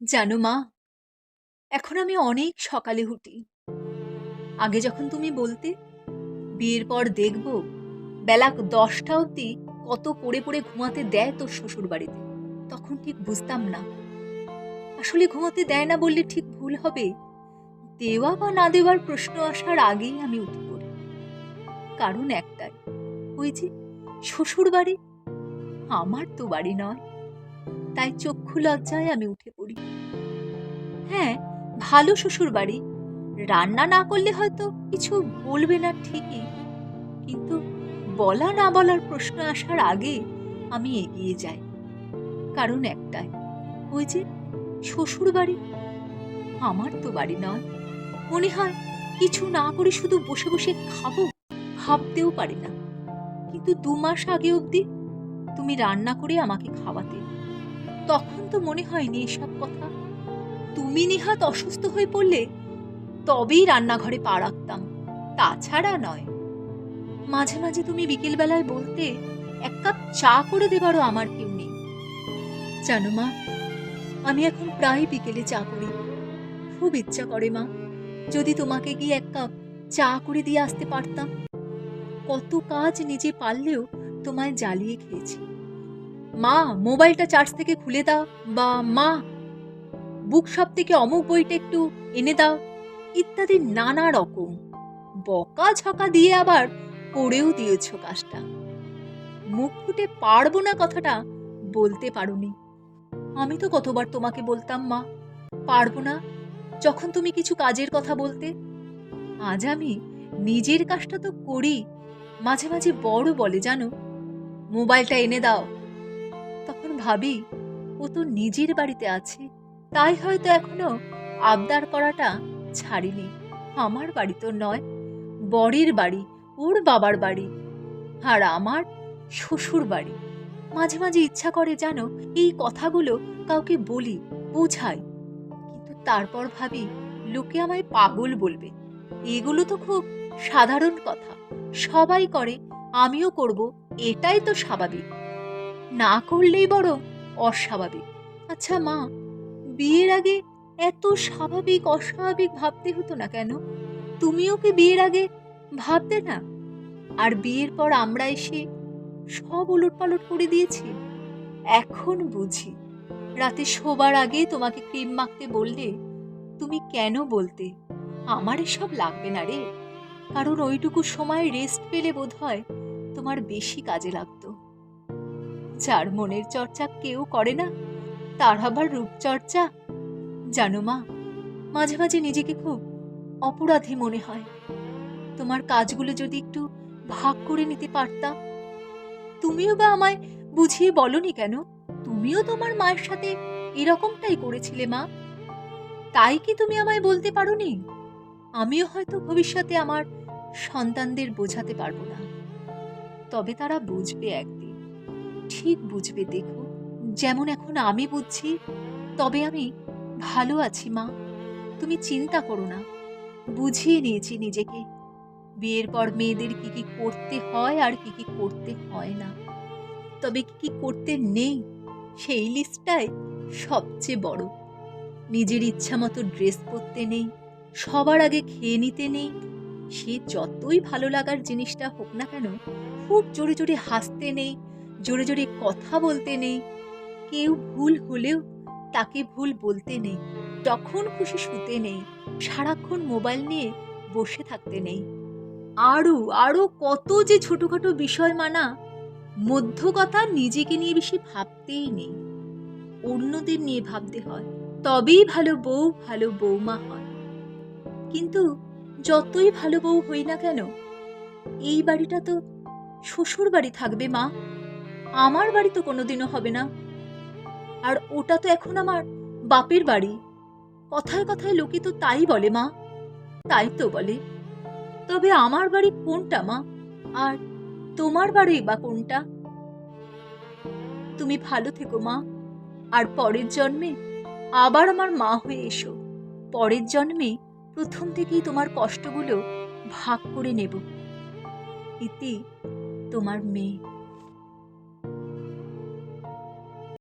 জানো মা, এখন আমি অনেক সকালে উঠি। আগে যখন তুমি বলতে, বিয়ের পর দেখব, বেলা দশটা অবধি কত পড়ে পড়ে ঘুমাতে দেয় তোর শ্বশুর বাড়িতে, তখন ঠিক বুঝতাম না। আসলে ঘুমাতে দেয় না বললে ঠিক ভুল হবে। দেওয়া বা না দেওয়ার প্রশ্ন আসার আগেই আমি উঠে পড়ি। কারণ একটাই, ওই যে শ্বশুর বাড়ি আমার তো বাড়ি নয়। তাই চক্ষু লজ্জায় আমি উঠে পড়ি। হ্যাঁ ভালো শ্বশুর বাড়ি রান্না না করলে হয়তো কিছু বলবে না ঠিকই। কিন্তু বলা না বলার প্রশ্ন আসার আগে আমি এগিয়ে যাই। কারণ একটাই, ওই যে শ্বশুর বাড়ি আমার তো বাড়ি নয়। মনে হয় কিছু না করে শুধু বসে বসে খাব, ভাবতেও পারি না। কিন্তু দু মাস আগে অবধি তুমি রান্না করে আমাকে খাওয়াতে। তখন তো মনে হয়নি এসব কথা। তুমি নিহাত অসুস্থ হয়ে পড়লে তবেই রান্নাঘরে পা রাখতাম, তাছাড়া নয়। মাঝে মাঝে তুমি বিকেলবেলায় বলতে এক কাপ চা করে দেবারও আমার কেউ নেই। জানো মা, আমি এখন প্রায় বিকেলে চা করি। খুব ইচ্ছা করে মা, যদি তোমাকে গিয়ে এক কাপ চা করে দিয়ে আসতে পারতাম। কত কাজ নিজে পারলেও তোমায় জ্বালিয়ে খেয়েছি। মা, মোবাইলটা চার্জ থেকে খুলে দাও, বা মা বুক শপ থেকে অমুক বইটা একটু এনে দাও। ইত্যাদি নানা রকম। বকা ঝকা দিয়ে আবার করেও দিয়েছ কাজটা। মুখ ফুটে পারব না কথাটা বলতে পারোনি। আমি তো কতবার তোমাকে বলতাম, মা, পারব না যখন তুমি কিছু কাজের কথা বলতে। আজ আমি নিজের কাজটা তো করি, মাঝে মাঝে বড় বলে, জানো? মোবাইলটা এনে দাও। ভাবি, ও তো নিজের বাড়িতে আছে, তাই হয়তো এখনও আবদার করাটা ছাড়িনি। আমার বাড়ি তো নয়, বরের বাড়ি, ওর বাবার বাড়ি, আর আমার শ্বশুর বাড়ি। মাঝে মাঝে ইচ্ছা করে জানো এই কথাগুলো কাউকে বলি, বোঝাই। কিন্তু তারপর ভাবি, লোকে আমায় পাগল বলবে। এগুলো তো খুব সাধারণ কথা। সবাই করে, আমিও করব, এটাই তো স্বাভাবিক। না করলেই বড় অস্বাভাবিক। আচ্ছা মা, বিয়ের আগে এত স্বাভাবিক, অস্বাভাবিক ভাবতে হতো না কেন? তুমিও কি বিয়ের আগে ভাবতে না? আর বিয়ের পর আমরা এসে সব উলটপালট করে দিয়েছি? এখন বুঝি। রাতে শোবার আগে তোমাকে ক্রিম মাখতে বললে তুমি কেন বলতে? আমার এসব লাগবে না রে। কারণ ওইটুকু সময় রেস্ট পেলে বোধ হয় তোমার বেশি কাজে লাগতো। যার মনের চর্চা কেউ করে না, তার আবার রূপচর্চা জানো মা, মাঝে মাঝে নিজেকে খুব অপরাধী মনে হয়। তোমার কাজগুলো যদি একটু ভাগ করে নিতে পারতাম, তুমিও বা আমায় বুঝিয়ে বলনি কেন? তুমিও তোমার মায়ের সাথে এরকমটাই করেছিলে মা। তাই কি তুমি আমায় বলতে পারোনি? আমিও হয়তো ভবিষ্যতে আমার সন্তানদের বোঝাতে পারব না। তবে তারা বুঝবে একদিন। ঠিক বুঝবে দেখো। যেমন এখন আমি বুঝছি, তবে আমি ভালো আছি, মা। তুমি চিন্তা করো না। বুঝিয়ে নিয়েছি নিজেকে। বিয়ের পর মেয়েদের কি কি করতে হয় আর কি কি করতে হয় না। তবে কি কি করতে নেই, সেই লিস্টটাই সবচেয়ে বড়। নিজের ইচ্ছা মতো ড্রেস পরতে নেই, সবার আগে খেয়ে নিতে নেই। সে যতই ভালো লাগার জিনিসটা হোক না কেন, খুব জোরে জোরে হাসতে নেই জোরে জোরে কথা বলতে নেই। কেউ ভুল হলেও তাকে ভুল বলতে নেই। তখন খুশি শুতে নেই। সারাক্ষণ মোবাইল নিয়ে বসে থাকতে নেই। আরও আরও কত যে ছোটোখাটো বিষয় মানা মধ্য কথা নিজেকে নিয়ে বেশি ভাবতেই নেই। অন্যদের নিয়ে ভাবতে হয়। তবেই ভালো বউ, ভালো বৌমা হয়। কিন্তু যতই ভালো বউ হই না কেন, এই বাড়িটা তো শ্বশুর বাড়ি থাকবে মা। আমার বাড়ি তো কোনোদিনও হবে না। আর ওটা তো এখন আমার বাপের বাড়ি। কথায় কথায় লোকে তো তাই বলে, মা। তাই তো বলে। তবে আমার বাড়ি কোনটা, মা? আর তোমার বাড়ি বা কোনটা? তুমি ভালো থেকো, মা। আর পরের জন্মে আবার আমার মা হয়ে এসো। পরের জন্মে প্রথম থেকেই তোমার কষ্টগুলো ভাগ করে নেব। ইতি তোমার মেয়ে